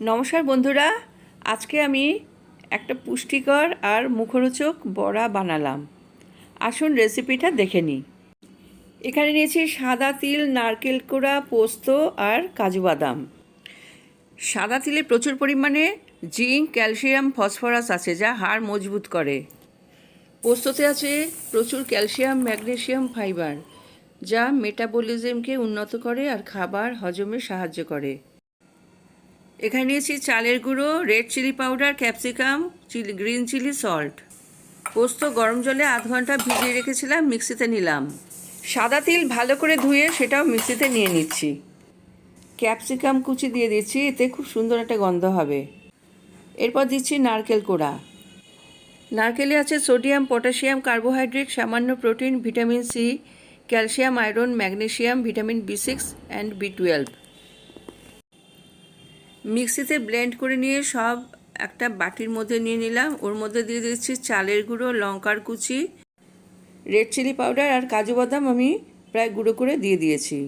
নমস্কার বন্ধুরা, আজকে আমি একটা পুষ্টিকর আর মুখরোচক বড়া বানালাম। আসুন রেসিপিটা দেখে নিই। এখানে নিয়েছি সাদা তিল, নারকেল কোড়া, পোস্ত আর কাজু বাদাম। সাদা তিলে প্রচুর পরিমাণে জিঙ্ক, ক্যালসিয়াম, ফসফরাস আছে যা হাড় মজবুত করে। পোস্ততে আছে প্রচুর ক্যালসিয়াম, ম্যাগনেসিয়াম, ফাইবার যা মেটাবলিজমকে উন্নত করে আর খাবার হজমে সাহায্য করে। এখানে নিয়েছি চালের গুঁড়ো red chilli powder capsicum chilli green chilli salt পোস্ত গরম জলে আধ ঘণ্টা ভিজিয়ে রেখেছিলাম মিক্সিতে নিলাম। সাদা তিল ভালো করে ধুয়ে সেটাও মিক্সিতে নিয়ে নিচ্ছি। ক্যাপসিকাম কুচি দিয়ে দিচ্ছি, এতে খুব সুন্দর একটা গন্ধ হবে। এরপর দিচ্ছি নারকেল কোড়া। নারকেলে আছে সোডিয়াম, পটাশিয়াম, কার্বোহাইড্রেট, সামান্য protein, vitamin C, calcium, iron, magnesium, vitamin B six, and B twelve. মিক্সিতে ব্লেন্ড করে নিয়ে সব একটা বাটির মধ্যে নিয়ে নিলাম। ওর মধ্যে দিয়ে দিচ্ছি চালের গুঁড়ো, লঙ্কার কুচি রেড চিলি পাউডার আর কাজু বাদাম আমি প্রায় গুঁড়ো করে দিয়ে দিয়েছি।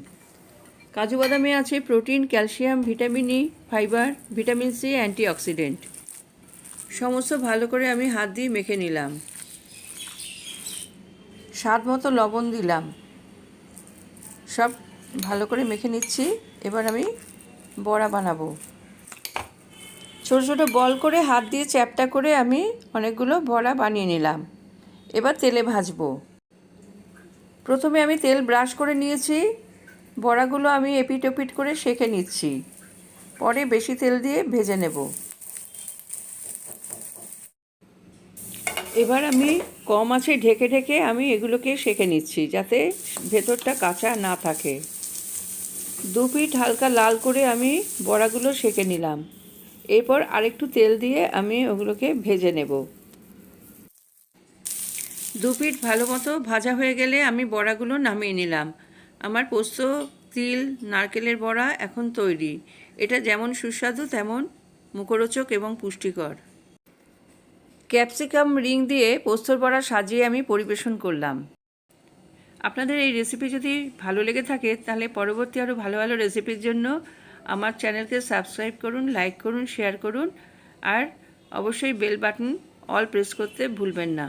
কাজু বাদামে আছে protein calcium vitamin E fibre vitamin C antioxidant সমস্ত ভালো করে আমি হাত দিয়ে মেখে নিলাম। স্বাদ মতো লবণ দিলাম। সব ভালো করে মেখে নিচ্ছি। এবার আমি বড়া বানাবো। ছোটো ছোটো বল করে হাত দিয়ে চ্যাপটা করে আমি অনেকগুলো বড়া বানিয়ে নিলাম। এবার তেলে ভাজবো। প্রথমে আমি তেল ব্রাশ করে নিয়েছি। বড়াগুলো আমি এপিট ওপিট করে সেঁকে নিচ্ছি। পরে বেশি তেল দিয়ে ভেজে নেব। এবার আমি কম আছে ঢেকে ঢেকে আমি এগুলোকে সেঁকে নিচ্ছি যাতে ভেতরটা কাঁচা না থাকে। দু পিঠ হালকা লাল করে আমি বড়াগুলো সেঁকে নিলাম। এরপর আরেকটু তেল দিয়ে আমি ওগুলোকে ভেজে নেব। দু পিঠ ভালো মতো ভাজা হয়ে গেলে আমি বড়াগুলো নামিয়ে নিলাম। আমার পোস্ত, তিল, নারকেলের বড়া এখন তৈরি। এটা যেমন সুস্বাদু, তেমন মুখরোচক এবং পুষ্টিকর। ক্যাপসিকাম রিং দিয়ে পোস্তর বড়া সাজিয়ে আমি পরিবেশন করলাম। আপনাদের এই রেসিপি যদি ভালো লেগে থাকে, তাহলে পরবর্তী আরও ভালো ভালো রেসিপির জন্য আমার চ্যানেলকে সাবস্ক্রাইব করুন, লাইক করুন, শেয়ার করুন আর অবশ্যই বেল বাটন অল প্রেস করতে ভুলবেন না।